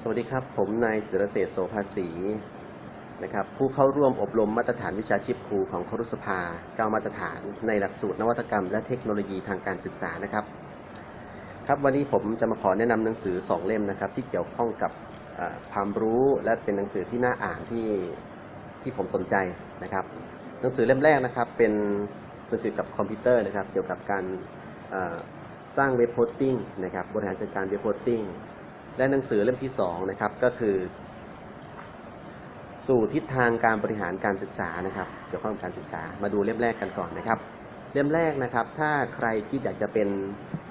สวัสดีครับ ผมนายศิรเศรษฐ์โสภาสีนะครับผู้เข้าร่วมอบรมมาตรฐานวิชาชีพครูของครุสภาเก้ามาตรฐานในหลักสูตรนวัตกรรม และเทคโนโลยีทางการศึกษานะครับ ครับวันนี้ผมจะมาขอแนะนำหนังสือสองเล่มนะครับ ที่เกี่ยวข้องกับความรู้และเป็นหนังสือที่น่าอ่านที่ที่ผมสนใจนะครับ หนังสือเล่มแรกนะครับ เป็นหนังสือกับคอมพิวเตอร์นะครับ เกี่ยวกับการสร้างเว็บโฮสติ้งนะครับบริหารจัดการเว็บโฮสติ้ง และหนังสือเล่มที่สองนะครับก็คือ สู่ทิศทางการบริหารการศึกษานะครับเกี่ยวข้องกับการศึกษามาดูเล่มแรกกันก่อนนะครับ เล่มแรกนะครับ ถ้าใครที่อยากจะเป็น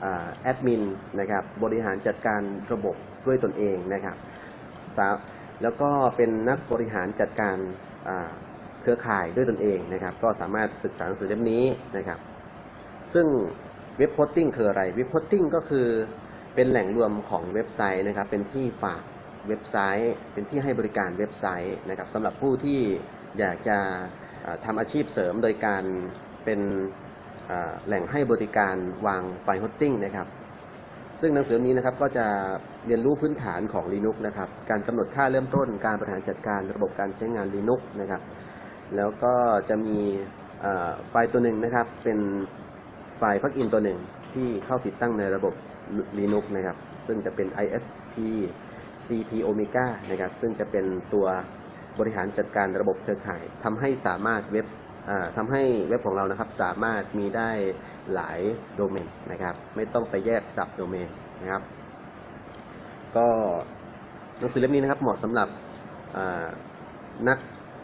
อแอดมินนะครับบริหารจัดการระบบด้วยตนเองนะครับแล้วก็เป็นนักบริหารจัดการเครือข่ายด้วยตนเองนะครับ ก็สามารถศึกษาหนังสือเล่มนี้นะครับ ซึ่งเว็บโฮสติ้งคืออะไรเว็บโฮสติ้งก็คือ เป็นแหล่งรวมของเว็บไซต์นะครับ เป็นที่ฝากเว็บไซต์ เป็นที่ให้บริการเว็บไซต์นะครับสำหรับผู้ที่อยากจะเอ่อทำอาชีพเสริมโดยการเป็นแหล่งให้บริการวางไฟล์ฮสติ้งนะครับ ซึ่งหนังสือนี้นะครับก็จะเรียนรู้พื้นฐานของ Linux นะครับ การกำหนดค่าเริ่มต้น การบริหารจัดการระบบการใช้งาน Linux นะครับ แล้วก็จะมีไฟล์ตัวหนึ่งนะครับ เป็นไฟล์พักอินตัวหนึ่ง ที่เข้าติดตั้งในระบบ Linux นะครับ ซึ่งจะเป็น ISP CP Omega นะครับ ซึ่งจะเป็นตัวบริหารจัดการระบบเครือข่ายทำให้สามารถเว็บทำให้เว็บของเรานะครับสามารถมีได้หลายโดเมนนะครับ ไม่ต้องไปแยกสับโดเมนนะครับ ก็หนังสือเล่มนี้นะครับเหมาะสำหรับนัก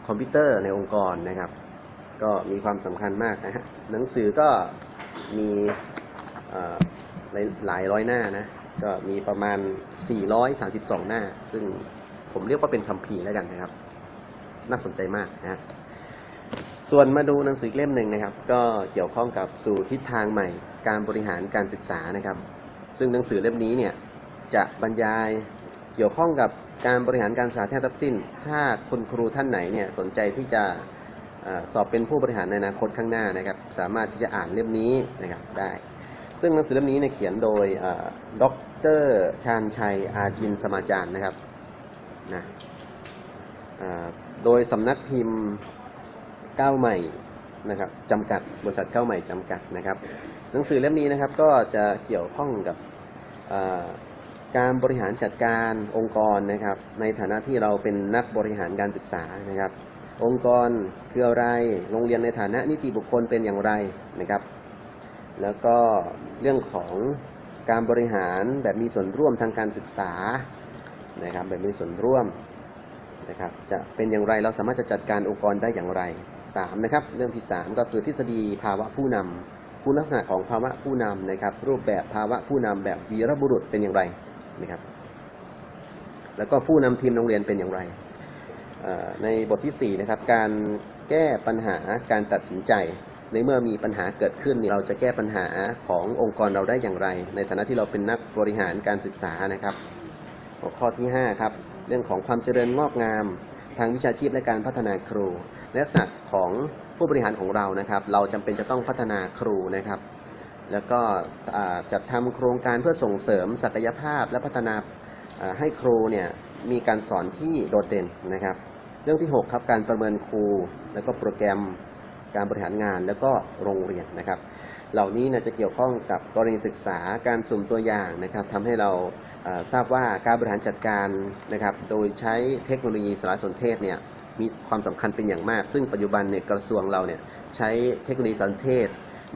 คอมพิวเตอร์ในองค์กรนะครับ ก็มีความสำคัญมากนะฮะหนังสือก็มี หลายร้อยหน้านะ ก็มีประมาณ 432 หน้า ซึ่งผมเรียกว่าเป็นคัมภีร์แล้วกันนะครับ น่าสนใจมากนะส่วนมาดูหนังสือเล่มหนึ่งนะครับ ก็เกี่ยวข้องกับสู่ทิศทางใหม่ การบริหารการศึกษานะครับ ซึ่งหนังสือเล่มนี้เนี่ยจะบรรยายเกี่ยวข้องกับการบริหารการศึกษาแท้ทับสิ้น ถ้าคุณครูท่านไหนเนี่ยสนใจที่จะสอบเป็นผู้บริหารในอนาคตข้างหน้านะครับ สามารถที่จะอ่านเล่มนี้นะครับได้ ซึ่งหนังสือเล่มนี้เนี่ยเขียนโดยด็อกเตอร์ชาญชัยอาจินสมาจารย์นะครับนะโดยสำนักพิมพ์ก้าวใหม่นะครับจำกัดบริษัทก้าวใหม่จำกัดนะครับ หนังสือเล่มนี้นะครับก็จะเกี่ยวข้องกับการบริหารจัดการองค์กรนะครับ ในฐานะที่เราเป็นนักบริหารการศึกษานะครับ องค์กรคืออะไรโรงเรียนในฐานะนิติบุคคลเป็นอย่างไรนะครับ แล้วก็เรื่องของการบริหารแบบมีส่วนร่วมทางการศึกษานะครับแบบมีส่วนร่วมนะครับจะเป็นอย่างไรเราสามารถจะจัดการองค์กรได้อย่างไรสามนะครับเรื่องที่สามก็คือทฤษฎีภาวะผู้นำคุณลักษณะของภาวะผู้นำนะครับ รูปแบบภาวะผู้นำแบบวีรบุรุษเป็นอย่างไรนะครับ แล้วก็ผู้นำทีมโรงเรียนเป็นอย่างไร ในบทที่4นะครับการแก้ปัญหาการตัดสินใจ ในเมื่อมีปัญหาเกิดขึ้นเราจะแก้ปัญหาขององค์กรเราได้อย่างไร ในฐานะที่เราเป็นนักบริหารการศึกษานะครับ หัวข้อที่5ครับเรื่องของความเจริญงอกงาม ทางวิชาชีพและการพัฒนาครูในลักษณะของผู้บริหารของเรานะครับ เราจำเป็นจะต้องพัฒนาครูนะครับ แล้วก็จัดทำโครงการเพื่อส่งเสริมศักยภาพและพัฒนาอ่าให้ครูเนี่ยมีการสอนที่โดดเด่นนะครับ เรื่องที่ 6 ครับการประเมินครู แล้วก็โปรแกรม การบริหารงานแล้วก็โรงเรียนนะครับ เหล่านี้นะจะเกี่ยวข้องกับกรณีศึกษาการสุ่มตัวอย่างนะครับทำให้เราทราบว่าการบริหารจัดการนะครับ โดยใช้เทคโนโลยีสารสนเทศเนี่ยมีความสำคัญเป็นอย่างมาก ซึ่งปัจจุบันเนี่ยกระทรวงเราเนี่ยใช้เทคโนโลยีสารสนเทศ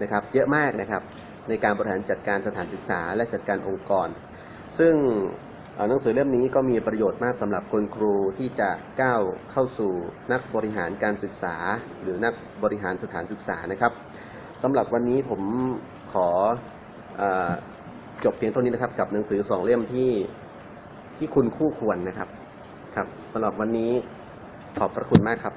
นะครับเยอะมากนะครับในการบริหารจัดการสถานศึกษาและจัดการองค์กร ซึ่งหนังสือเล่มนี้ก็มีประโยชน์มากสำหรับคุณครูที่จะก้าวเข้าสู่นักบริหารการศึกษา หรือนัก บริหารสถานศึกษานะครับสำหรับวันนี้ผมขออจบเพียงเท่านี้นะครับ กับหนังสือสองเล่มที่ที่คุณคู่ควรนะครับ ครับสำหรับวันนี้ขอบพระคุณมากครับ